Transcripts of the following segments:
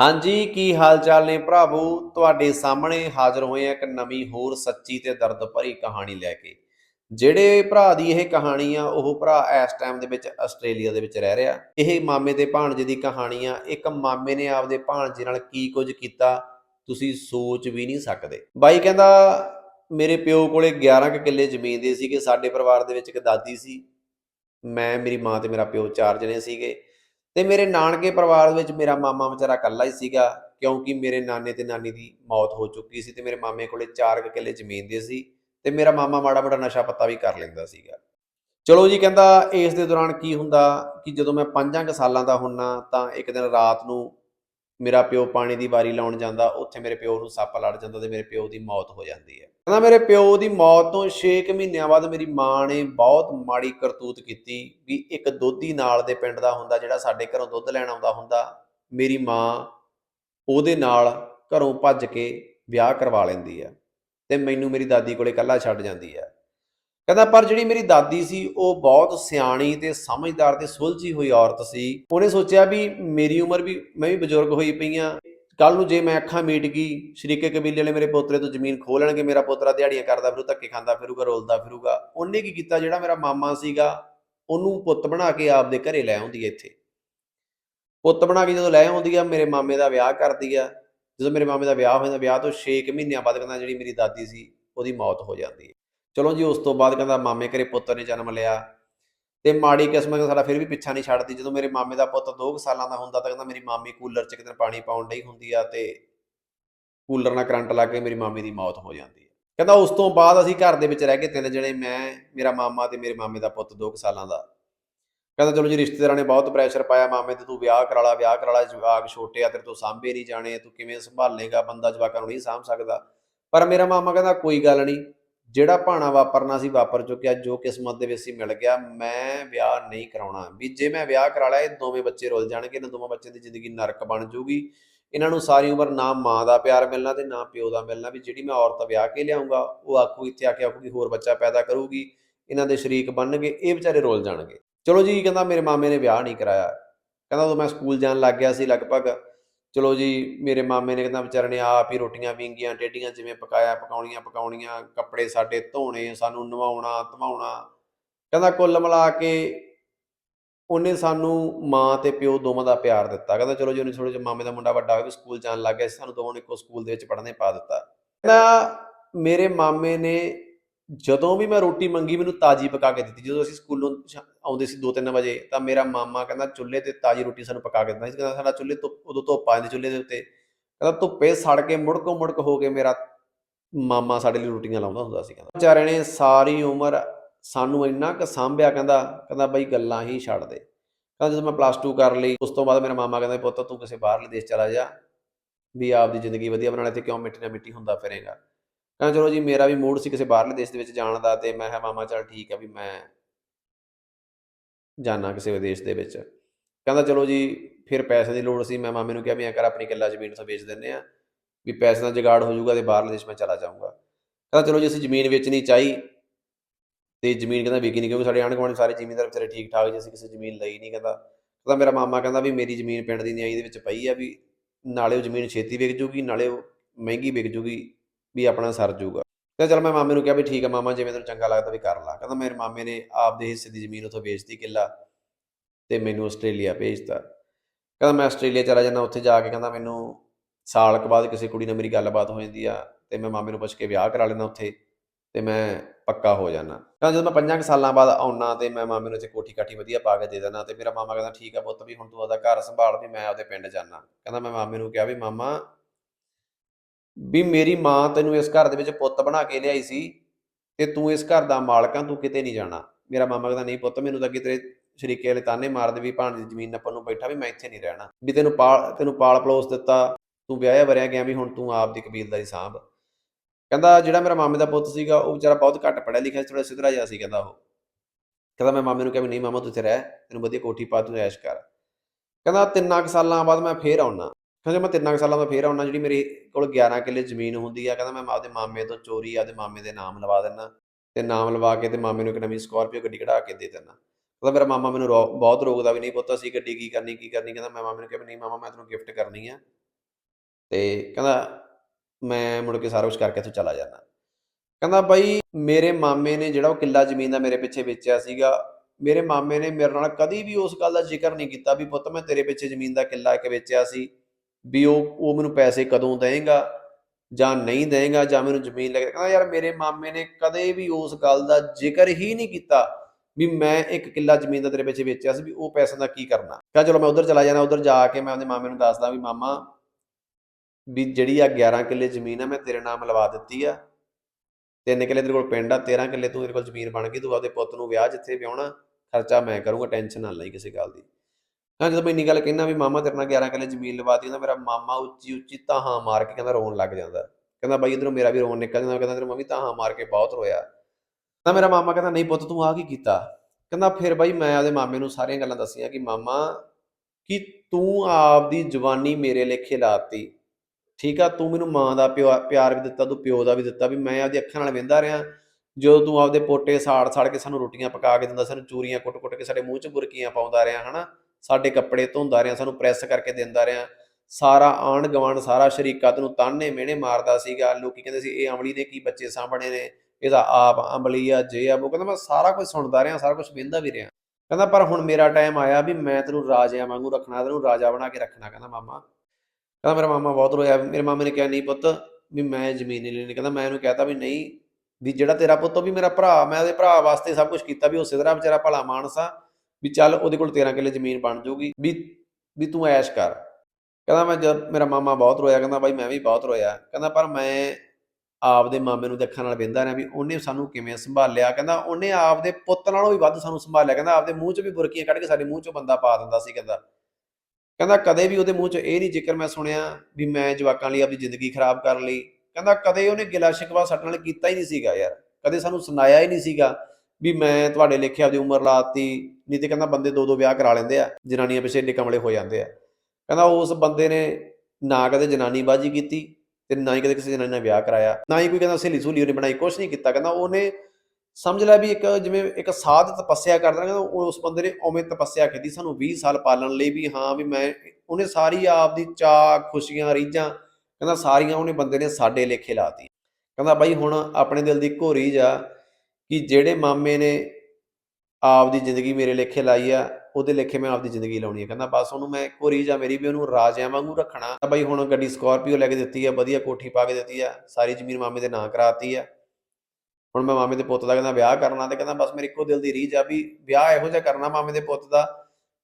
ਹਾਂਜੀ, ਕੀ ਹਾਲ ਚਾਲ ਨੇ ਭਰਾਵੋ? ਤੁਹਾਡੇ ਸਾਹਮਣੇ ਹਾਜ਼ਰ ਹੋਏ ਆ ਇੱਕ ਨਵੀਂ ਹੋਰ ਸੱਚੀ ਤੇ ਦਰਦ ਭਰੀ ਕਹਾਣੀ ਲੈ ਕੇ। ਜਿਹੜੇ ਭਰਾ ਦੀ ਇਹ ਕਹਾਣੀ ਆ, ਉਹ ਭਰਾ ਇਸ ਟਾਈਮ ਦੇ ਵਿੱਚ ਆਸਟ੍ਰੇਲੀਆ ਦੇ ਵਿੱਚ ਰਹਿ ਰਿਹਾ। ਇਹ ਮਾਮੇ ਤੇ ਭਾਣਜੇ ਦੀ ਕਹਾਣੀ ਆ। ਇੱਕ ਮਾਮੇ ਨੇ ਆਪਦੇ ਭਾਣਜੇ ਨਾਲ ਕੀ ਕੁਝ ਕੀਤਾ, ਤੁਸੀਂ ਸੋਚ ਵੀ ਨਹੀਂ ਸਕਦੇ। ਬਾਈ ਕਹਿੰਦਾ, ਮੇਰੇ ਪਿਓ ਕੋਲੇ 11 ਕੁ ਕਿੱਲੇ ਜ਼ਮੀਨ ਦੇ ਸੀਗੇ, ਸਾਡੇ ਪਰਿਵਾਰ ਦੇ ਵਿੱਚ ਇੱਕ ਦਾਦੀ ਸੀ। ਮੈਂ, ਮੇਰੀ ਮਾਂ ਤੇ ਮੇਰਾ ਪਿਓ ਚਾਰ ਜਣੇ ਸੀਗੇ। ਤੇ ਮੇਰੇ ਨਾਨਕੇ ਪਰਿਵਾਰ ਵਿੱਚ ਮੇਰਾ ਮਾਮਾ ਵਿਚਾਰਾ ਇਕੱਲਾ ਹੀ ਸੀਗਾ, ਕਿਉਂਕਿ ਮੇਰੇ ਨਾਨੇ ਤੇ ਨਾਨੀ ਦੀ ਮੌਤ ਹੋ ਚੁੱਕੀ ਸੀ ਤੇ ਮੇਰੇ ਮਾਮੇ ਕੋਲੇ 4 ਕਿੱਲੇ ਜ਼ਮੀਨ ਦੇ ਸੀ ਤੇ ਮੇਰਾ ਮਾਮਾ ਮਾੜਾ ਮਾੜਾ ਨਸ਼ਾ ਪੱਤਾ ਵੀ ਕਰ ਲੈਂਦਾ ਸੀਗਾ। ਚਲੋ ਜੀ ਕਹਿੰਦਾ, ਇਸ ਦੇ ਦੌਰਾਨ ਕੀ ਹੁੰਦਾ ਕਿ ਜਦੋਂ ਮੈਂ 5 ਸਾਲਾਂ ਦਾ ਹੁੰਨਾ ਤਾਂ ਇੱਕ ਦਿਨ ਰਾਤ ਨੂੰ ਮੇਰਾ ਪਿਓ ਪਾਣੀ ਦੀ ਵਾਰੀ ਲਾਉਣ ਜਾਂਦਾ, ਉੱਥੇ ਮੇਰੇ ਪਿਓ ਨੂੰ ਸੱਪ ਲੜ ਜਾਂਦਾ ਤੇ ਮੇਰੇ ਪਿਓ ਦੀ ਮੌਤ ਹੋ ਜਾਂਦੀ ਹੈ। ਕਹਿੰਦਾ ਮੇਰੇ ਪਿਓ ਦੀ ਮੌਤ ਤੋਂ 6 ਮਹੀਨਿਆਂ ਬਾਅਦ ਮੇਰੀ ਮਾਂ ਨੇ ਬਹੁਤ ਮਾੜੀ ਕਰਤੂਤ ਕੀਤੀ ਵੀ ਇੱਕ ਦੋਧੀ ਨਾਲ ਦੇ ਪਿੰਡ ਦਾ ਹੁੰਦਾ ਜਿਹੜਾ ਸਾਡੇ ਘਰੋਂ ਦੁੱਧ ਲੈਣ ਆਉਂਦਾ ਹੁੰਦਾ, ਮੇਰੀ ਮਾਂ ਉਹਦੇ ਨਾਲ ਘਰੋਂ ਭੱਜ ਕੇ ਵਿਆਹ ਕਰਵਾ ਲੈਂਦੀ ਆ ਤੇ ਮੈਨੂੰ ਮੇਰੀ ਦਾਦੀ ਕੋਲੇ ਇਕੱਲਾ ਛੱਡ ਜਾਂਦੀ ਆ ਕਹਿੰਦਾ, ਪਰ ਜਿਹੜੀ ਮੇਰੀ ਦਾਦੀ ਸੀ, ਉਹ ਬਹੁਤ ਸਿਆਣੀ ਤੇ ਸਮਝਦਾਰ ਤੇ ਸੁਲਝੀ ਹੋਈ ਔਰਤ ਸੀ। ਉਹਨੇ ਸੋਚਿਆ ਵੀ ਮੇਰੀ ਉਮਰ ਵੀ ਮੈਂ ਵੀ ਬਜ਼ੁਰਗ ਹੋਈ ਪਈ ਆ। ਕੱਲ ਨੂੰ ਜੇ ਮੈਂ ਅੱਖਾਂ ਮੀਟ ਗਈ ਸ਼ਰੀਕੇ ਕਬੀਲੇ ਵਾਲੇ ਮੇਰੇ ਪੋਤਰੇ ਤੋਂ ਜ਼ਮੀਨ ਖੋਹ ਲੈਣਗੇ, ਮੇਰਾ ਪੋਤਰਾ ਦਿਹਾੜੀਆਂ ਕਰਦਾ ਫਿਰੂ, ਧੱਕੇ ਖਾਂਦਾ ਫਿਰੂਗਾ, ਰੋਲਦਾ ਫਿਰੂਗਾ। ਉਹਨੇ ਕੀ ਕੀਤਾ? ਜਿਹੜਾ ਮੇਰਾ ਮਾਮਾ ਸੀਗਾ, ਉਹਨੂੰ ਪੁੱਤ ਬਣਾ ਕੇ ਆਪਦੇ ਘਰੇ ਲੈ ਆਉਂਦੀ ਹੈ ਇੱਥੇ। ਪੁੱਤ ਬਣਾ ਕੇ ਜਦੋਂ ਲੈ ਆਉਂਦੀ ਆ, ਮੇਰੇ ਮਾਮੇ ਦਾ ਵਿਆਹ ਕਰਦੀ ਆ। ਜਦੋਂ ਮੇਰੇ ਮਾਮੇ ਦਾ ਵਿਆਹ ਹੋ ਜਾਂਦਾ ਵਿਆਹ ਤੋਂ 6 ਮਹੀਨਿਆਂ ਬਾਅਦ ਕਹਿੰਦਾ, ਜਿਹੜੀ ਮੇਰੀ ਦਾਦੀ ਸੀ, ਉਹਦੀ ਮੌਤ ਹੋ ਜਾਂਦੀ ਹੈ ਚਲੋ ਜੀ, ਉਸ ਤੋਂ ਬਾਅਦ ਕਹਿੰਦਾ, ਮਾਮੇ ਘਰੇ ਪੁੱਤਰ ਨੇ ਜਨਮ ਲਿਆ। ਤੇ ਮਾੜੀ ਕਿਸਮਤ ਸਾਡਾ ਫਿਰ ਵੀ ਪਿੱਛਾ ਨਹੀਂ ਛੱਡਦੀ। ਜਦੋਂ ਮੇਰੇ ਮਾਮੇ ਦਾ ਪੁੱਤ 2 ਸਾਲਾਂ ਦਾ ਹੁੰਦਾ, ਤਾਂ ਕਹਿੰਦਾ ਮੇਰੀ ਮਾਮੀ ਕੂਲਰ 'ਚ ਇੱਕ ਦਿਨ ਪਾਣੀ ਪਾਉਣ ਡਈ ਹੁੰਦੀ ਆ ਤੇ ਕੂਲਰ ਨਾਲ ਕਰੰਟ ਲੱਗ ਕੇ ਮੇਰੀ ਮਾਮੀ ਦੀ ਮੌਤ ਹੋ ਜਾਂਦੀ ਹੈ ਕਹਿੰਦਾ, ਉਸ ਤੋਂ ਬਾਅਦ ਅਸੀਂ ਘਰ ਦੇ ਵਿੱਚ ਰਹਿ ਕੇ ਤਿੰਨ ਜਣੇ, ਮੈਂ, ਮੇਰਾ ਮਾਮਾ ਤੇ ਮੇਰੇ ਮਾਮੇ ਦਾ ਪੁੱਤ 2 ਸਾਲਾਂ ਦਾ। ਕਹਿੰਦਾ, ਚਲੋ ਜੀ, ਰਿਸ਼ਤੇਦਾਰਾਂ ਨੇ ਬਹੁਤ ਪ੍ਰੈਸ਼ਰ ਪਾਇਆ, ਮਾਮੇ ਤੇ ਤੂੰ ਵਿਆਹ ਕਰਾ ਲਾ, ਵਿਆਹ ਕਰਾ ਲਾ, ਜਵਾਕ ਛੋਟੇ ਆ, ਤੇਰੇ ਤੋਂ ਸਾਂਭੇ ਨਹੀਂ ਜਾਣੇ, ਤੂੰ ਕਿਵੇਂ ਸੰਭਾਲੇਗਾ, ਬੰਦਾ ਜਵਾਕਾਂ ਨੂੰ ਨਹੀਂ ਸਾਂਭ ਸਕਦਾ। ਪਰ ਮੇਰਾ ਮਾਮਾ ਕਹਿੰਦਾ, ਕੋਈ ਗੱਲ ਨਹੀਂ ਜਿਹੜਾ ਭਾਣਾ ਵਾਪਰਨਾ ਸੀ, ਵਾਪਰ ਚੁੱਕਿਆ, ਜੋ ਕਿਸਮਤ ਦੇ ਵਿੱਚ ਸੀ ਮਿਲ ਗਿਆ, ਮੈਂ ਵਿਆਹ ਨਹੀਂ ਕਰਾਉਣਾ। ਵੀ ਜੇ ਮੈਂ ਵਿਆਹ ਕਰਾ ਲਿਆ, ਇਹ ਦੋਵੇਂ ਬੱਚੇ ਰੁੱਲ ਜਾਣਗੇ, ਇਹਨਾਂ ਦੋਵਾਂ ਬੱਚਿਆਂ ਦੀ ਜ਼ਿੰਦਗੀ ਨਰਕ ਬਣ ਜੂਗੀ। ਇਹਨਾਂ ਨੂੰ ਸਾਰੀ ਉਮਰ ਨਾ ਮਾਂ ਦਾ ਪਿਆਰ ਮਿਲਣਾ ਤੇ ਨਾ ਪਿਓ ਦਾ ਮਿਲਣਾ, ਵੀ ਜਿਹੜੀ ਮੈਂ ਔਰਤ ਵਿਆਹ ਕੇ ਲਿਆਉਂਗਾ ਉਹ ਆਖੂ, ਇੱਥੇ ਆ ਕੇ ਆਖੂਗੀ ਹੋਰ ਬੱਚਾ ਪੈਦਾ ਕਰੂਗੀ, ਇਹਨਾਂ ਦੇ ਸ਼ਰੀਕ ਬਣਨਗੇ, ਇਹ ਵਿਚਾਰੇ ਰੁੱਲ ਜਾਣਗੇ। ਚਲੋ ਜੀ, ਕਹਿੰਦਾ ਮੇਰੇ ਮਾਮੇ ਨੇ ਵਿਆਹ ਨਹੀਂ ਕਰਾਇਆ। ਕਹਿੰਦਾ ਉਦੋਂ ਮੈਂ ਸਕੂਲ ਜਾਣ ਲੱਗ ਗਿਆ ਸੀ ਲਗਭਗ। ਚਲੋ ਜੀ, ਮੇਰੇ ਮਾਮੇ ਨੇ ਕਹਿੰਦਾ ਵਿਚਾਰੇ ਨੇ ਆਪ ਹੀ ਰੋਟੀਆਂ ਵਿੰਗੀਆਂ ਟੇਡੀਆਂ ਜਿਵੇਂ ਪਕਾਇਆ, ਪਕਾਉਣੀਆਂ ਪਕਾਉਣੀਆਂ, ਕੱਪੜੇ ਸਾਡੇ ਧੋਣੇ, ਸਾਨੂੰ ਨਵਾਉਣਾ, ਧਵਾਉਣਾ। ਕਹਿੰਦਾ ਕੁੱਲ ਮਿਲਾ ਕੇ ਉਹਨੇ ਸਾਨੂੰ ਮਾਂ ਤੇ ਪਿਓ ਦੋਵਾਂ ਦਾ ਪਿਆਰ ਦਿੱਤਾ। ਕਹਿੰਦਾ ਚਲੋ ਜੀ, ਉਹਨੇ ਥੋੜੇ ਜਿਹਾ ਮਾਮੇ ਦਾ ਮੁੰਡਾ ਵੱਡਾ ਹੋਇਆ ਵੀ ਸਕੂਲ ਜਾਣ ਲੱਗ ਗਿਆ ਸੀ, ਸਾਨੂੰ ਦੋਵਾਂ ਨੂੰ ਇੱਕੋ ਸਕੂਲ ਦੇ ਵਿੱਚ ਪੜ੍ਹਨੇ ਪਾ ਦਿੱਤਾ। ਕਹਿੰਦਾ ਮੇਰੇ ਮਾਮੇ ਨੇ ਜਦੋਂ ਵੀ ਮੈਂ ਰੋਟੀ ਮੰਗੀ, ਮੈਨੂੰ ਤਾਜੀ ਪਕਾ ਕੇ ਦਿੱਤੀ। ਜਦੋਂ ਅਸੀਂ ਸਕੂਲੋਂ ਆਉਂਦੇ ਸੀ 2-3 ਵਜੇ, ਤਾਂ ਮੇਰਾ ਮਾਮਾ ਕਹਿੰਦਾ, ਚੁੱਲ੍ਹੇ ਤੇ ਤਾਜੀ ਰੋਟੀ ਸਾਨੂੰ ਪਕਾ ਕੇ ਦਿੰਦਾ। ਸੀ ਕਹਿੰਦਾ, ਸਾਡਾ ਚੁੱਲ੍ਹੇ ਤੋਂ ਉਦੋਂ ਧੁੱਪ ਆ ਜਾਂਦੀ ਚੁੱਲ੍ਹੇ ਦੇ ਉੱਤੇ। ਕਹਿੰਦਾ, ਧੁੱਪੇ ਸੜ ਕੇ ਮੁੜਕੋ ਮੁੜਕ ਹੋ ਕੇ ਮੇਰਾ ਮਾਮਾ ਸਾਡੇ ਲਈ ਰੋਟੀਆਂ ਲਾਉਂਦਾ ਹੁੰਦਾ ਸੀ। ਕਹਿੰਦਾ, ਵਿਚਾਰੇ ਨੇ ਸਾਰੀ ਉਮਰ ਸਾਨੂੰ ਇੰਨਾ ਕੁ ਸਾਂਭਿਆ। ਕਹਿੰਦਾ ਕਹਿੰਦਾ, ਬਈ ਗੱਲਾਂ ਹੀ ਛੱਡ ਦੇ। ਕਹਿੰਦਾ, ਜਦੋਂ ਮੈਂ ਪਲੱਸ 2 ਕਰ ਲਈ, ਉਸ ਤੋਂ ਬਾਅਦ ਮੇਰਾ ਮਾਮਾ ਕਹਿੰਦਾ, ਪੁੱਤ, ਤੂੰ ਕਿਸੇ ਬਾਹਰਲੇ ਦੇਸ਼ ਚਲਾ ਜਾ। ਵੀ ਆਪਦੀ ਜ਼ਿੰਦਗੀ ਵਧੀਆ ਬਣਾ ਲੈ, ਤੇ ਕਿਉਂ ਮਿੱਟੀ ਨਾਲ ਮਿੱਟੀ ਹੁੰਦਾ ਫਿਰੇਗਾ? ਕਹਿੰਦਾ ਚਲੋ ਜੀ, ਮੇਰਾ ਵੀ ਮੂਡ ਸੀ ਕਿਸੇ ਬਾਹਰਲੇ ਦੇਸ਼ ਦੇ ਵਿੱਚ ਜਾਣ ਦਾ ਤੇ ਮੈਂ ਕਿਹਾ, ਮਾਮਾ ਚੱਲ ਠੀਕ ਆ ਵੀ ਮੈਂ ਜਾਣਾ ਕਿਸੇ ਵਿਦੇਸ਼ ਦੇ ਵਿੱਚ। ਕਹਿੰਦਾ ਚਲੋ ਜੀ, ਫਿਰ ਪੈਸੇ ਦੀ ਲੋੜ ਸੀ, ਮੈਂ ਮਾਮੇ ਨੂੰ ਕਿਹਾ ਵੀ ਐਂ ਕਰ, ਆਪਣੀ ਕਿੱਲਾ ਜ਼ਮੀਨ ਤੋਂ ਵੇਚ ਦਿੰਨੇ ਆ ਵੀ ਪੈਸੇ ਦਾ ਜੁਗਾੜ ਹੋ ਜਾਊਗਾ ਤੇ ਬਾਹਰਲੇ ਦੇਸ਼ ਮੈਂ ਚਲਾ ਜਾਊਂਗਾ। ਕਹਿੰਦਾ ਚਲੋ ਜੀ, ਅਸੀਂ ਜ਼ਮੀਨ ਵੇਚਣੀ ਚਾਹੀ ਤੇ ਜ਼ਮੀਨ ਕਹਿੰਦਾ ਵਿਕੀ ਨਹੀਂ ਕਿਉਂਕਿ ਸਾਡੇ ਆਂਢ ਗੁਆਂਢ ਸਾਰੇ ਜ਼ਿਮੀਂਦਾਰ ਵਿਚਾਰੇ ਠੀਕ ਠਾਕ ਜੀ, ਅਸੀਂ ਕਿਸੇ ਜ਼ਮੀਨ ਲਈ ਨਹੀਂ ਕਹਿੰਦਾ। ਕਹਿੰਦਾ ਮੇਰਾ ਮਾਮਾ ਕਹਿੰਦਾ ਵੀ ਮੇਰੀ ਜ਼ਮੀਨ ਪਿੰਡ ਦੀ ਨਿਆਈ ਦੇ ਵਿੱਚ ਪਈ ਆ ਵੀ ਨਾਲੇ ਉਹ ਜ਼ਮੀਨ ਛੇਤੀ ਵਿਕ ਜੂਗੀ, ਨਾਲੇ ਉਹ ਮਹਿੰਗੀ ਵਿਕ ਜੂਗੀ। ਵੀ ਆਪਣਾ ਸਰ ਜੂਗਾ। ਕਹਿੰਦਾ, ਚਲ ਮੈਂ ਮਾਮੇ ਨੂੰ ਕਿਹਾ ਵੀ ਠੀਕ ਆ, ਮਾਮਾ ਜਿਵੇਂ ਤੈਨੂੰ ਚੰਗਾ ਲੱਗਦਾ ਵੀ ਕਰ ਲਾ। ਕਹਿੰਦਾ, ਮੇਰੇ ਮਾਮੇ ਨੇ ਆਪਦੇ ਹਿੱਸੇ ਦੀ ਜ਼ਮੀਨ ਉੱਥੋਂ ਵੇਚਤੀ ਕਿੱਲਾ ਤੇ ਮੈਨੂੰ ਆਸਟ੍ਰੇਲੀਆ ਭੇਜਤਾ। ਕਹਿੰਦਾ, ਮੈਂ ਆਸਟ੍ਰੇਲੀਆ ਚਲਾ ਜਾਂਦਾ, ਉੱਥੇ ਜਾ ਕੇ ਕਹਿੰਦਾ, ਮੈਨੂੰ ਸਾਲ ਕੁ ਬਾਅਦ ਕਿਸੇ ਕੁੜੀ ਨਾਲ ਮੇਰੀ ਗੱਲਬਾਤ ਹੋ ਜਾਂਦੀ ਆ ਤੇ ਮੈਂ ਮਾਮੇ ਨੂੰ ਪੁੱਛ ਕੇ ਵਿਆਹ ਕਰਾ ਲੈਂਦਾ ਉੱਥੇ ਤੇ ਮੈਂ ਪੱਕਾ ਹੋ ਜਾਣਾ ਕਹਿੰਦਾ, ਜਦੋਂ ਮੈਂ ਪੰਜਾਂ ਕੁ ਸਾਲਾਂ ਬਾਅਦ ਆਉਣਾ ਤੇ ਮੈਂ ਮਾਮੇ ਨੂੰ ਇੱਥੇ ਕੋਠੀ ਕਾਠੀ ਵਧੀਆ ਪਾ ਕੇ ਦੇ ਦੇਣਾ ਤੇ ਮੇਰਾ ਮਾਮਾ ਕਹਿੰਦਾ, ਠੀਕ ਆ ਪੁੱਤ ਵੀ ਹੁਣ ਤੂੰ ਆਪਦਾ ਘਰ ਸੰਭਾਲ ਵੀ, ਮੈਂ ਆਪਦੇ ਪਿੰਡ ਜਾਣਾ ਕਹਿੰਦਾ, ਮੈਂ ਮਾਮੇ ਨੂੰ ਕਿਹਾ ਵੀ, ਮਾਮਾ ਵੀ ਮੇਰੀ ਮਾਂ ਤੈਨੂੰ ਇਸ ਘਰ ਦੇ ਵਿੱਚ ਪੁੱਤ ਬਣਾ ਕੇ ਲਿਆਈ ਸੀ ਤੇ ਤੂੰ ਇਸ ਘਰ ਦਾ ਮਾਲਕ ਆ, ਤੂੰ ਕਿਤੇ ਨਹੀਂ ਜਾਣਾ। ਮੇਰਾ ਮਾਮਾ ਕਹਿੰਦਾ, ਨਹੀਂ ਪੁੱਤ, ਮੈਨੂੰ ਤਾਂ ਅੱਗੇ ਤੇਰੇ ਸ਼ਰੀਕੇ ਵਾਲੇ ਤਾਨੇ ਮਾਰਦੇ ਵੀ ਭਾਣ ਦੀ ਜ਼ਮੀਨ ਨੱਪਣ ਨੂੰ ਬੈਠਾ ਵੀ ਮੈਂ ਇੱਥੇ ਨਹੀਂ ਰਹਿਣਾ। ਵੀ ਤੈਨੂੰ ਪਾਲ ਤੈਨੂੰ ਪਾਲ ਪਲੋਸ ਦਿੱਤਾ, ਤੂੰ ਵਿਆਹਿਆ ਵਰਿਆ ਗਿਆ ਵੀ ਹੁਣ ਤੂੰ ਆਪ ਦੀ ਕਬੀਲਦਾਰੀ ਸਾਂਭ। ਕਹਿੰਦਾ, ਜਿਹੜਾ ਮੇਰਾ ਮਾਮੇ ਦਾ ਪੁੱਤ ਸੀਗਾ, ਉਹ ਵਿਚਾਰਾ ਬਹੁਤ ਘੱਟ ਪੜਿਆ ਲਿਖਿਆ ਥੋੜਾ ਸਿਧਰਾ ਜਿਹਾ ਸੀ, ਕਹਿੰਦਾ ਉਹ। ਕਹਿੰਦਾ, ਮੈਂ ਮਾਮੇ ਨੂੰ ਕਿਹਾ ਵੀ, ਨਹੀਂ ਮਾਮਾ, ਤੂੰ ਇੱਥੇ ਰਹਿ, ਤੈਨੂੰ ਵਧੀਆ ਕੋਠੀ ਪਾ, ਤੂੰ ਐਸ਼ ਕਰ। ਕਹਿੰਦਾ, ਤਿੰਨਾਂ ਕੁ ਸਾਲਾਂ ਬਾਅਦ ਮੈਂ ਫੇਰ ਆਉਣਾ ਕਹਿੰਦਾ ਮੈਂ ਤਿੰਨਾਂ ਕੁ ਸਾਲਾਂ ਬਾਅਦ ਫੇਰ ਆਉਣਾ, ਜਿਹੜੀ ਮੇਰੇ ਕੋਲ 11 ਕਿੱਲੇ ਜ਼ਮੀਨ ਹੁੰਦੀ ਆ, ਕਹਿੰਦਾ ਮੈਂ ਆਪਦੇ ਮਾਮੇ ਤੋਂ ਚੋਰੀ ਆਪਦੇ ਮਾਮੇ ਦੇ ਨਾਮ ਲਵਾ ਦਿੰਦਾ ਤੇ ਨਾਮ ਲਵਾ ਕੇ ਤੇ ਮਾਮੇ ਨੂੰ ਇੱਕ ਨਵੀਂ ਸਕਾਰਪੀਓ ਗੱਡੀ ਕਢਾ ਕੇ ਦੇ ਦਿੰਦਾ। ਕਹਿੰਦਾ ਮੇਰਾ ਮਾਮਾ ਮੈਨੂੰ ਰੋ- ਬਹੁਤ ਰੋਕਦਾ ਵੀ ਨਹੀਂ ਪੁੱਤ, ਅਸੀਂ ਗੱਡੀ ਕੀ ਕਰਨੀ ਕੀ ਕਰਨੀ, ਕਹਿੰਦਾ ਮੈਂ ਮਾਮੇ ਨੂੰ ਕਿਹਾ ਵੀ ਨਹੀਂ ਮਾਮਾ, ਮੈਂ ਤੈਨੂੰ ਗਿਫਟ ਕਰਨੀ ਆ। ਤੇ ਕਹਿੰਦਾ ਮੈਂ ਮੁੜ ਕੇ ਸਾਰਾ ਕੁਝ ਕਰਕੇ ਇੱਥੋਂ ਚਲਾ ਜਾਣਾ ਕਹਿੰਦਾ ਬਾਈ ਮੇਰੇ ਮਾਮੇ ਨੇ ਜਿਹੜਾ ਉਹ ਕਿੱਲਾ ਜ਼ਮੀਨ ਦਾ ਮੇਰੇ ਪਿੱਛੇ ਵੇਚਿਆ ਸੀਗਾ, ਮੇਰੇ ਮਾਮੇ ਨੇ ਮੇਰੇ ਨਾਲ ਕਦੀ ਵੀ ਉਸ ਗੱਲ ਦਾ ਜ਼ਿਕਰ ਨਹੀਂ ਕੀਤਾ ਵੀ ਪੁੱਤ ਮੈਂ ਤੇਰੇ ਪਿੱਛੇ ਜ਼ਮੀਨ ਦਾ ਕਿੱਲਾ ਇੱਕ ਵੇਚਿਆ ਸੀ। ਵੀ ਉਹ ਉਹ ਮੈਨੂੰ ਪੈਸੇ ਕਦੋਂ ਦੇਏਗਾ ਜਾਂ ਨਹੀਂ ਦੇਏਗਾ ਜਾਂ ਮੈਨੂੰ ਜ਼ਮੀਨ ਲੈ ਕੇ, ਕਹਿੰਦਾ ਯਾਰ ਮੇਰੇ ਮਾਮੇ ਨੇ ਕਦੇ ਵੀ ਉਸ ਗੱਲ ਦਾ ਜ਼ਿਕਰ ਹੀ ਨਹੀਂ ਕੀਤਾ ਵੀ ਮੈਂ ਇੱਕ ਕਿੱਲਾ ਜ਼ਮੀਨ ਦਾ ਤੇਰੇ ਪਿੱਛੇ ਵੇਚਿਆ ਸੀ ਵੀ ਉਹ ਪੈਸੇ ਦਾ ਕੀ ਕਰਨਾ। ਕਹਿੰਦਾ ਚਲੋ ਮੈਂ ਉਧਰ ਚਲਾ ਜਾਣਾ, ਉਧਰ ਜਾ ਕੇ ਮੈਂ ਆਪਣੇ ਮਾਮੇ ਨੂੰ ਦੱਸਦਾ ਵੀ ਮਾਮਾ ਵੀ ਜਿਹੜੀ ਆ 11 ਕਿੱਲੇ ਜ਼ਮੀਨ ਆ, ਮੈਂ ਤੇਰੇ ਨਾਮ ਲਵਾ ਦਿੱਤੀ ਆ। ਤਿੰਨ ਕਿੱਲੇ ਤੇਰੇ ਕੋਲ ਪਿੰਡ ਆ 13 ਕਿੱਲੇ ਤੂੰ ਤੇਰੇ ਕੋਲ ਜ਼ਮੀਨ ਬਣ ਗਈ, ਤੂੰ ਆਪਦੇ ਪੁੱਤ ਨੂੰ ਵਿਆਹ ਜਿੱਥੇ ਵਿਆਹਣਾ, ਖਰਚਾ ਮੈਂ ਕਰੂੰਗਾ, ਟੈਨਸ਼ਨ ਨਾ ਲਈ ਕਿਸੇ ਗੱਲ ਦੀ। ਹਾਂ ਜਦੋਂ ਮੈਂ ਇੰਨੀ ਗੱਲ ਕਹਿੰਦਾ ਵੀ ਮਾਮਾ ਤੇਰੇ ਨਾਲ 11 ਕਿੱਲੇ ਜ਼ਮੀਨ ਲਵਾਤੀ ਕਹਿੰਦਾ ਮੇਰਾ ਮਾਮਾ ਉੱਚੀ ਉੱਚੀ ਤਾਹਾਂ ਮਾਰ ਕੇ ਕਹਿੰਦਾ ਰੋਣ ਲੱਗ ਜਾਂਦਾ। ਕਹਿੰਦਾ ਬਾਈ ਇਧਰੋਂ ਮੇਰਾ ਵੀ ਰੋਣ ਨਿਕਲ ਜਾਂਦਾ ਕਹਿੰਦਾ ਤੇਰੇ ਮੰਮੀ ਤਾਹਾਂ ਮਾਰ ਕੇ ਬਹੁਤ ਰੋਇਆ। ਤਾਂ ਮੇਰਾ ਮਾਮਾ ਕਹਿੰਦਾ, ਨਹੀਂ ਪੁੱਤ, ਤੂੰ ਆ ਕੀ ਕੀਤਾ? ਕਹਿੰਦਾ, ਫਿਰ ਬਾਈ ਮੈਂ ਆਪਦੇ ਮਾਮੇ ਨੂੰ ਸਾਰੀਆਂ ਗੱਲਾਂ ਦੱਸੀਆਂ ਕਿ ਮਾਮਾ, ਕਿ ਤੂੰ ਆਪਦੀ ਜਵਾਨੀ ਮੇਰੇ ਲੇਖੇ ਲਾਤੀ ਠੀਕ ਆ, ਤੂੰ ਮੈਨੂੰ ਮਾਂ ਦਾ ਪਿਓ, ਪਿਆਰ ਵੀ ਦਿੱਤਾ, ਤੂੰ ਪਿਓ ਦਾ ਵੀ ਦਿੱਤਾ ਵੀ ਮੈਂ ਆਪਦੀ ਅੱਖਾਂ ਨਾਲ ਵੇਂਦਾ ਰਿਹਾ। ਜਦੋਂ ਤੂੰ ਆਪਦੇ ਪੋਟੇ ਸਾੜ ਸਾੜ ਕੇ ਸਾਨੂੰ ਰੋਟੀਆਂ ਪਕਾ ਕੇ ਦਿੰਦਾ, ਸਾਨੂੰ ਚੂਰੀਆਂ ਕੁੱਟ-ਕੁੱਟ ਕੇ ਸਾਡੇ ਮੂੰਹ 'ਚ ਬੁਰਕੀਆਂ ਪਾਉਂਦਾ ਰਿਹਾ, ਹਨਾ? ਸਾਡੇ ਕੱਪੜੇ ਧੋਂਦਾ ਰਿਹਾ, ਸਾਨੂੰ ਪ੍ਰੈਸ ਕਰਕੇ ਦਿੰਦਾ ਰਿਹਾ। ਸਾਰਾ ਆਂਢ ਗੁਆਂਢ, ਸਾਰਾ ਸ਼ਰੀਕਾ ਤੈਨੂੰ ਤਾਨੇ ਮਿਹਣੇ ਮਾਰਦਾ ਸੀਗਾ। ਲੋਕੀ ਕਹਿੰਦੇ ਸੀ, ਇਹ ਅਮਲੀ ਦੇ ਕੀ ਬੱਚੇ ਸਾਂਭਣੇ ਨੇ? ਇਹਦਾ ਆਪ ਅਮਲੀ ਆ, ਜੇ ਆ, ਉਹ ਕਹਿੰਦਾ, ਮੈਂ ਸਾਰਾ ਕੁਝ ਸੁਣਦਾ ਰਿਹਾ, ਸਾਰਾ ਕੁਝ ਵੇਂਦਾ ਵੀ ਰਿਹਾ। ਕਹਿੰਦਾ, ਪਰ ਹੁਣ ਮੇਰਾ ਟਾਈਮ ਆਇਆ ਵੀ ਮੈਂ ਤੈਨੂੰ ਰਾਜਿਆਂ ਵਾਂਗੂ ਰੱਖਣਾ, ਤੈਨੂੰ ਰਾਜਾ ਬਣਾ ਕੇ ਰੱਖਣਾ, ਕਹਿੰਦਾ ਮਾਮਾ। ਕਹਿੰਦਾ, ਮੇਰਾ ਮਾਮਾ ਬਹੁਤ ਰੋਇਆ। ਮੇਰੇ ਮਾਮੇ ਨੇ ਕਿਹਾ, ਨਹੀਂ ਪੁੱਤ, ਵੀ ਮੈਂ ਜ਼ਮੀਨ ਨਹੀਂ ਲੈਣੀ। ਕਹਿੰਦਾ, ਮੈਂ ਇਹਨੂੰ ਕਹਤਾ ਵੀ ਨਹੀਂ, ਵੀ ਜਿਹੜਾ ਤੇਰਾ ਪੁੱਤ ਉਹ ਵੀ ਮੇਰਾ ਭਰਾ, ਮੈਂ ਉਹਦੇ ਭਰਾ ਵਾਸਤੇ ਸਭ ਕੁਝ ਕੀਤਾ ਵੀ ਉਸੇ ਤਰ੍ਹਾਂ ਵਿਚਾਰਾ ਭਲਾ ਮਾਨਸਾ ਵੀ ਚੱਲ ਉਹਦੇ ਕੋਲ 13 ਕਿੱਲੇ ਜ਼ਮੀਨ ਬਣ ਜਾਊਗੀ, ਵੀ ਵੀ ਤੂੰ ਐਸ਼ ਕਰ। ਕਹਿੰਦਾ ਮੈਂ ਜਦ ਮੇਰਾ ਮਾਮਾ ਬਹੁਤ ਰੋਇਆ, ਕਹਿੰਦਾ ਬਾਈ ਮੈਂ ਵੀ ਬਹੁਤ ਰੋਇਆ। ਕਹਿੰਦਾ ਪਰ ਮੈਂ ਆਪਦੇ ਮਾਮੇ ਨੂੰ ਦੇਖਣ ਨਾਲ ਵੇਂਦਾ ਰਿਹਾ ਵੀ ਉਹਨੇ ਸਾਨੂੰ ਕਿਵੇਂ ਸੰਭਾਲਿਆ। ਕਹਿੰਦਾ ਉਹਨੇ ਆਪਦੇ ਪੁੱਤ ਨਾਲੋਂ ਵੀ ਵੱਧ ਸਾਨੂੰ ਸੰਭਾਲਿਆ। ਕਹਿੰਦਾ ਆਪਦੇ ਮੂੰਹ 'ਚ ਵੀ ਬੁਰਕੀਆਂ ਕੱਢ ਕੇ ਸਾਡੇ ਮੂੰਹ 'ਚ ਬੰਦਾ ਪਾ ਦਿੰਦਾ ਸੀ, ਕਹਿੰਦਾ। ਕਹਿੰਦਾ ਕਦੇ ਵੀ ਉਹਦੇ ਮੂੰਹ 'ਚ ਇਹ ਨਹੀਂ ਜ਼ਿਕਰ ਮੈਂ ਸੁਣਿਆ ਵੀ ਮੈਂ ਜਵਾਕਾਂ ਲਈ ਆਪਣੀ ਜ਼ਿੰਦਗੀ ਖਰਾਬ ਕਰ ਲਈ। ਕਹਿੰਦਾ ਕਦੇ ਉਹਨੇ ਗਿਲਾ ਸ਼ਿਕਵਾ ਸਾਡੇ ਨਾਲ ਕੀਤਾ ਹੀ ਨਹੀਂ ਸੀਗਾ ਯਾਰ। ਕਦੇ ਸਾਨੂੰ ਸੁਣਾਇਆ ਹੀ ਨਹੀਂ ਸੀਗਾ। ਵੀ ਮੈਂ ਤੁਹਾਡੇ ਲੇਖੇ ਆਪਦੀ ਉਮਰ ਲਾਤੀ, ਨਹੀਂ ਤੇ ਕਹਿੰਦਾ ਬੰਦੇ ਦੋ ਦੋ ਵਿਆਹ ਕਰਾ ਲੈਂਦੇ ਆ, ਜਨਾਨੀਆਂ ਪਿੱਛੇ ਏਡੇ ਕਮਲੇ ਹੋ ਜਾਂਦੇ ਆ। ਕਹਿੰਦਾ ਉਸ ਬੰਦੇ ਨੇ ਨਾ ਕਦੇ ਜਨਾਨੀ ਬਾਜੀ ਕੀਤੀ ਤੇ ਨਾ ਹੀ ਕਦੇ ਕਿਸੇ ਜਨਾਨੀ ਨਾਲ ਵਿਆਹ ਕਰਾਇਆ, ਨਾ ਹੀ ਕੋਈ ਕਹਿੰਦਾ ਸਹੇਲੀ ਸਹੂਲੀ ਉਹਨੇ ਬਣਾਈ, ਕੁਛ ਨਹੀਂ ਕੀਤਾ। ਕਹਿੰਦਾ ਉਹਨੇ ਸਮਝ ਲਿਆ ਵੀ ਇੱਕ ਜਿਵੇਂ ਇੱਕ ਸਾਧ ਤਪੱਸਿਆ ਕਰਦਾ ਕਹਿੰਦਾ ਉਸ ਬੰਦੇ ਨੇ ਉਵੇਂ ਤਪੱਸਿਆ ਕੀਤੀ ਸਾਨੂੰ 20 ਸਾਲ ਪਾਲਣ ਲਈ ਵੀ ਹਾਂ ਵੀ ਮੈਂ ਉਹਨੇ ਸਾਰੀ ਆਪ ਦੀ ਚਾਹ, ਖੁਸ਼ੀਆਂ, ਰੀਝਾਂ, ਕਹਿੰਦਾ ਸਾਰੀਆਂ ਉਹਨੇ ਬੰਦੇ ਨੇ ਸਾਡੇ ਲੇਖੇ ਲਾਤੀ ਕਹਿੰਦਾ ਬਾਈ ਹੁਣ ਆਪਣੇ ਦਿਲ ਦੀ ਘੋਰੀ ਰੀਝ ਆ ਕਿ ਜਿਹੜੇ ਮਾਮੇ ਨੇ ਆਪਦੀ ਜ਼ਿੰਦਗੀ ਮੇਰੇ ਲੇਖੇ ਲਾਈ ਆ, ਉਹਦੇ ਲੇਖੇ ਮੈਂ ਆਪਦੀ ਜ਼ਿੰਦਗੀ ਲਾਉਣੀ ਹੈ ਕਹਿੰਦਾ ਬਸ ਉਹਨੂੰ ਮੈਂ ਇੱਕੋ ਰੀਝ ਆ ਮੇਰੀ ਵੀ ਉਹਨੂੰ ਰਾਜਿਆਂ ਵਾਂਗੂ ਰੱਖਣਾ। ਤਾਂ ਬਾਈ ਹੁਣ ਗੱਡੀ ਸਕਾਰਪੀਓ ਲੈ ਕੇ ਦਿੱਤੀ ਆ, ਵਧੀਆ ਕੋਠੀ ਪਾ ਕੇ ਦਿੱਤੀ ਆ, ਸਾਰੀ ਜ਼ਮੀਨ ਮਾਮੇ ਦੇ ਨਾਂ ਕਰਾਤੀ ਆ। ਹੁਣ ਮੈਂ ਮਾਮੇ ਦੇ ਪੁੱਤ ਦਾ ਕਹਿੰਦਾ ਵਿਆਹ ਕਰਨਾ ਤੇ ਕਹਿੰਦਾ ਬਸ ਮੇਰੇ ਇੱਕੋ ਦਿਲ ਦੀ ਰੀਝ ਆ ਵੀ ਵਿਆਹ ਇਹੋ ਜਿਹਾ ਕਰਨਾ ਮਾਮੇ ਦੇ ਪੁੱਤ ਦਾ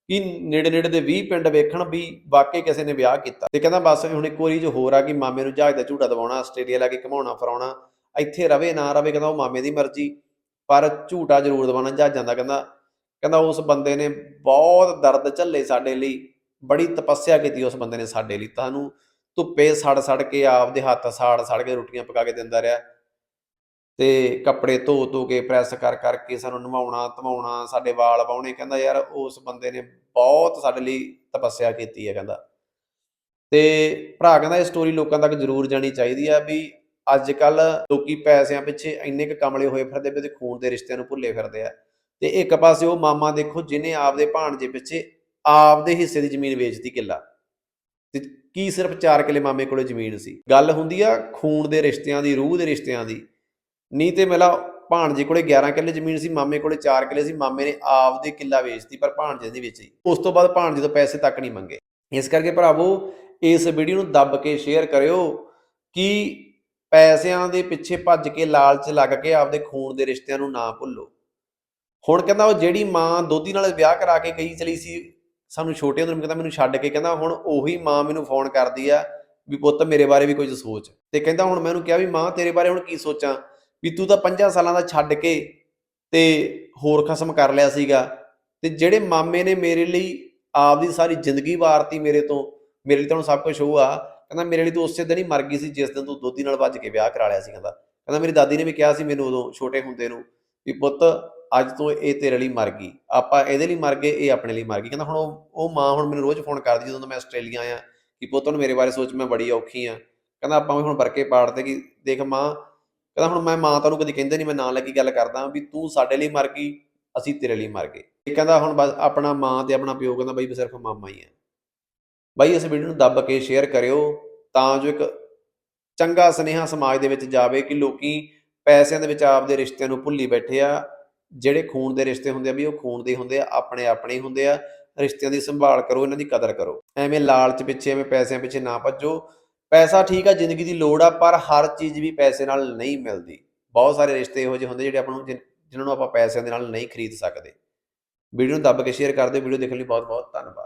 ਕਿ ਨੇੜੇ ਨੇੜੇ ਦੇ 20 ਪਿੰਡ ਵੇਖਣ ਵੀ ਵਾਕਈ ਕਿਸੇ ਨੇ ਵਿਆਹ ਕੀਤਾ। ਤੇ ਕਹਿੰਦਾ ਬਸ ਹੁਣ ਇੱਕੋ ਰੀਜ ਹੋਰ ਆ ਕਿ ਮਾਮੇ ਨੂੰ ਜਹਾਜ਼ ਦਾ ਝੂਟਾ ਦਵਾਉਣਾ ਆਸਟ੍ਰੇਲੀਆ ਲੈ ਕੇ ਘਮਾਉਣਾ, ਫਰਾਉਣਾ, ਇੱਥੇ ਰਵੇ ਨਾ ਰਵੇ ਕਹਿੰਦਾ ਉਹ ਮਾਮੇ ਦੀ ਮਰਜ਼ੀ। ਪਰ ਝੂਟਾ ਜ਼ਰੂਰ ਦਵਾਉਣਾ ਜਹਾਜ਼ਾਂ ਦਾ ਕਹਿੰਦਾ ਕਹਿੰਦਾ ਉਸ ਬੰਦੇ ਨੇ ਬਹੁਤ ਦਰਦ ਝੱਲੇ ਸਾਡੇ ਲਈ, ਬੜੀ ਤਪੱਸਿਆ ਕੀਤੀ ਉਸ ਬੰਦੇ ਨੇ ਸਾਡੇ ਲਈ, ਤੁਹਾਨੂੰ ਧੁੱਪੇ ਸੜ ਸੜ ਕੇ ਆਪਦੇ ਹੱਥ ਸਾੜ ਸੜ ਕੇ ਰੋਟੀਆਂ ਪਕਾ ਕੇ ਦਿੰਦਾ ਰਿਹਾ ਤੇ ਕੱਪੜੇ ਧੋ ਧੋ ਕੇ ਪ੍ਰੈਸ ਕਰ ਕਰਕੇ ਸਾਨੂੰ ਨਵਾਉਣਾ, ਧਵਾਉਣਾ, ਸਾਡੇ ਵਾਲ ਵਾਉਣੇ ਕਹਿੰਦਾ ਯਾਰ ਉਸ ਬੰਦੇ ਨੇ ਬਹੁਤ ਸਾਡੇ ਲਈ ਤਪੱਸਿਆ ਕੀਤੀ ਹੈ, ਕਹਿੰਦਾ। ਤੇ ਭਰਾ ਕਹਿੰਦਾ ਇਹ ਸਟੋਰੀ ਲੋਕਾਂ ਤੱਕ ਜ਼ਰੂਰ ਜਾਣੀ ਚਾਹੀਦੀ ਆ ਵੀ ਅੱਜ ਕੱਲ ਲੋਕੀ ਪੈਸਿਆਂ ਪਿੱਛੇ ਇੰਨੇ ਕ ਕਮਲੇ ਹੋਏ ਫਿਰਦੇ ਵੀ ਉਹਦੇ ਖੂਨ ਦੇ ਰਿਸ਼ਤਿਆਂ ਨੂੰ ਭੁੱਲੇ ਫਿਰਦੇ ਆ। ਤੇ ਇੱਕ ਪਾਸੇ ਉਹ ਮਾਮਾ ਦੇਖੋ ਜਿਹਨੇ ਆਪਦੇ ਭਾਣਜੇ ਪਿੱਛੇ ਆਪਦੇ ਹਿੱਸੇ ਦੀ ਜ਼ਮੀਨ ਵੇਚਦੀ ਕਿੱਲਾ। ਤੇ ਕੀ ਸਿਰਫ 4 ਕਿੱਲੇ ਮਾਮੇ ਕੋਲੇ ਜ਼ਮੀਨ ਸੀ। ਗੱਲ ਹੁੰਦੀ ਆ ਖੂਨ ਦੇ ਰਿਸ਼ਤਿਆਂ ਦੀ, ਰੂਹ ਦੇ ਰਿਸ਼ਤਿਆਂ ਦੀ। ਨਹੀਂ ਤੇ ਮੇਲਾ ਭਾਣਜੇ ਕੋਲੇ 11 ਕਿੱਲੇ ਜ਼ਮੀਨ ਸੀ, ਮਾਮੇ ਕੋਲੇ 4 ਕਿੱਲੇ ਸੀ, ਮਾਮੇ ਨੇ ਆਪਦੇ ਕਿੱਲਾ ਵੇਚਤੀ ਪਰ ਭਾਣਜੇ ਦੀ ਵੇਚੀ। ਉਸ ਤੋਂ ਬਾਅਦ ਭਾਣਜੇ ਤੋਂ ਪੈਸੇ ਤੱਕ ਨਹੀਂ ਮੰਗੇ। ਇਸ ਕਰਕੇ ਭਰਾਵੋ, ਇਸ ਵੀਡੀਓ ਨੂੰ ਦੱਬ ਕੇ ਸ਼ੇਅਰ ਕਰਿਓ ਕਿ ਪੈਸਿਆਂ ਦੇ ਪਿੱਛੇ ਭੱਜ ਕੇ ਲਾਲਚ ਲੱਗ ਕੇ ਆਪਦੇ ਖੂਨ ਦੇ ਰਿਸ਼ਤਿਆਂ ਨੂੰ ਨਾ ਭੁੱਲੋ। ਹੁਣ ਕਹਿੰਦਾ ਉਹ ਜਿਹੜੀ ਮਾਂ ਦੋਧੀ ਨਾਲ ਵਿਆਹ ਕਰਾ ਕੇ ਗਈ ਚਲੀ ਸੀ, ਸਾਨੂੰ ਛੋਟੇ ਹੁੰਦੇ ਨੂੰ ਕਹਿੰਦਾ ਮੈਨੂੰ ਛੱਡ ਕੇ, ਕਹਿੰਦਾ ਹੁਣ ਉਹੀ ਮਾਂ ਮੈਨੂੰ ਫੋਨ ਕਰਦੀ ਆ ਵੀ ਪੁੱਤ ਮੇਰੇ ਬਾਰੇ ਵੀ ਕੁਝ ਸੋਚ। ਤੇ ਕਹਿੰਦਾ ਹੁਣ ਮੈਨੂੰ ਕਿਹਾ ਵੀ ਮਾਂ, ਤੇਰੇ ਬਾਰੇ ਹੁਣ ਕੀ ਸੋਚਾਂ? ਵੀ ਤੂੰ ਤਾਂ 5 ਸਾਲਾਂ ਦਾ ਛੱਡ ਕੇ ਤੇ ਹੋਰ ਖਸਮ ਕਰ ਲਿਆ ਸੀਗਾ। ਤੇ ਜਿਹੜੇ ਮਾਮੇ ਨੇ ਮੇਰੇ ਲਈ ਆਪਦੀ ਸਾਰੀ ਜ਼ਿੰਦਗੀ ਵਾਰਤੀ ਮੇਰੇ ਤੋਂ, ਮੇਰੇ ਲਈ ਤਾਂ ਹੁਣ ਸਭ ਕੁਝ ਉਹ ਆ ਕਹਿੰਦਾ ਮੇਰੇ ਲਈ ਤੂੰ ਉਸੇ ਦਿਨ ਹੀ ਮਰ ਗਈ ਸੀ, ਜਿਸ ਦਿਨ ਤੂੰ ਦੋਧੀ ਨਾਲ ਵੱਜ ਕੇ ਵਿਆਹ ਕਰਾ ਲਿਆ ਸੀ ਕਹਿੰਦਾ। ਕਹਿੰਦਾ ਮੇਰੀ ਦਾਦੀ ਨੇ ਵੀ ਕਿਹਾ ਸੀ ਮੈਨੂੰ ਉਦੋਂ ਛੋਟੇ ਹੁੰਦੇ ਨੂੰ ਵੀ ਪੁੱਤ, ਅੱਜ ਤੋਂ ਇਹ ਤੇਰੇ ਲਈ ਮਰ ਗਈ, ਆਪਾਂ ਇਹਦੇ ਲਈ ਮਰ ਗਏ, ਇਹ ਆਪਣੇ ਲਈ ਮਰ ਗਈ। ਕਹਿੰਦਾ ਹੁਣ ਉਹ ਉਹ ਮਾਂ ਹੁਣ ਮੈਨੂੰ ਰੋਜ਼ ਫੋਨ ਕਰਦੀ ਜਦੋਂ ਮੈਂ ਆਸਟ੍ਰੇਲੀਆ ਆਇਆ ਕਿ ਪੁੱਤ ਹੁਣ ਮੇਰੇ ਬਾਰੇ ਸੋਚ ਮੈਂ ਬੜੀ ਔਖੀ ਆ। ਕਹਿੰਦਾ ਆਪਾਂ ਵੀ ਹੁਣ ਵਰਕੇ ਪਾੜਦੇ ਕਿ ਦੇਖ ਮਾਂ, ਕਹਿੰਦਾ ਹੁਣ ਮੈਂ ਮਾਂ ਤੁਹਾਨੂੰ ਕਦੀ ਕਹਿੰਦੇ ਨਹੀਂ, ਮੈਂ ਨਾਂ ਲੱਗੀ ਗੱਲ ਕਰਦਾ ਵੀ ਤੂੰ ਸਾਡੇ ਲਈ ਮਰ ਗਈ, ਅਸੀਂ ਤੇਰੇ ਲਈ ਮਰ ਗਏ। ਇਹ ਕਹਿੰਦਾ ਹੁਣ ਬਸ ਆਪਣਾ ਮਾਂ ਤੇ ਆਪਣਾ ਪਿਓ, ਕਹਿੰਦਾ ਬਈ ਸਿਰਫ ਮਾਮਾ ਹੀ ਆ। ਬਾਈ, ਇਸ ਵੀਡੀਓ ਨੂੰ ਦੱਬ ਕੇ ਸ਼ੇਅਰ ਕਰਿਓ ਤਾਂ ਜੋ ਇੱਕ ਚੰਗਾ ਸੁਨੇਹਾ ਸਮਾਜ ਦੇ ਵਿੱਚ ਜਾਵੇ ਕਿ ਲੋਕੀ ਪੈਸਿਆਂ ਦੇ ਵਿੱਚ ਆਪਦੇ ਰਿਸ਼ਤਿਆਂ ਨੂੰ ਭੁੱਲੀ ਬੈਠੇ ਆ। ਜਿਹੜੇ ਖੂਨ ਦੇ ਰਿਸ਼ਤੇ ਹੁੰਦੇ ਆ ਵੀ ਉਹ ਖੂਨ ਦੇ ਹੁੰਦੇ ਆ, ਆਪਣੇ ਆਪਣੇ ਹੀ ਹੁੰਦੇ ਆ। ਰਿਸ਼ਤਿਆਂ ਦੀ ਸੰਭਾਲ ਕਰੋ, ਇਹਨਾਂ ਦੀ ਕਦਰ ਕਰੋ। ਐਵੇਂ ਲਾਲਚ ਪਿੱਛੇ, ਐਵੇਂ ਪੈਸਿਆਂ ਪਿੱਛੇ ਨਾ ਭੱਜੋ। ਪੈਸਾ ਠੀਕ ਆ, ਜ਼ਿੰਦਗੀ ਦੀ ਲੋੜ ਆ, ਪਰ ਹਰ ਚੀਜ਼ ਵੀ ਪੈਸੇ ਨਾਲ ਨਹੀਂ ਮਿਲਦੀ। ਬਹੁਤ ਸਾਰੇ ਰਿਸ਼ਤੇ ਇਹੋ ਜਿਹੇ ਹੁੰਦੇ ਜਿਹੜੇ ਆਪਾਂ ਨੂੰ, ਜਿਨ- ਜਿਨ੍ਹਾਂ ਨੂੰ ਆਪਾਂ ਪੈਸਿਆਂ ਦੇ ਨਾਲ ਨਹੀਂ ਖਰੀਦ ਸਕਦੇ। ਵੀਡੀਓ ਨੂੰ ਦੱਬ ਕੇ ਸ਼ੇਅਰ ਕਰ ਦਿਓ। ਵੀਡੀਓ ਦੇਖਣ ਲਈ ਬਹੁਤ ਬਹੁਤ ਧੰਨਵਾਦ।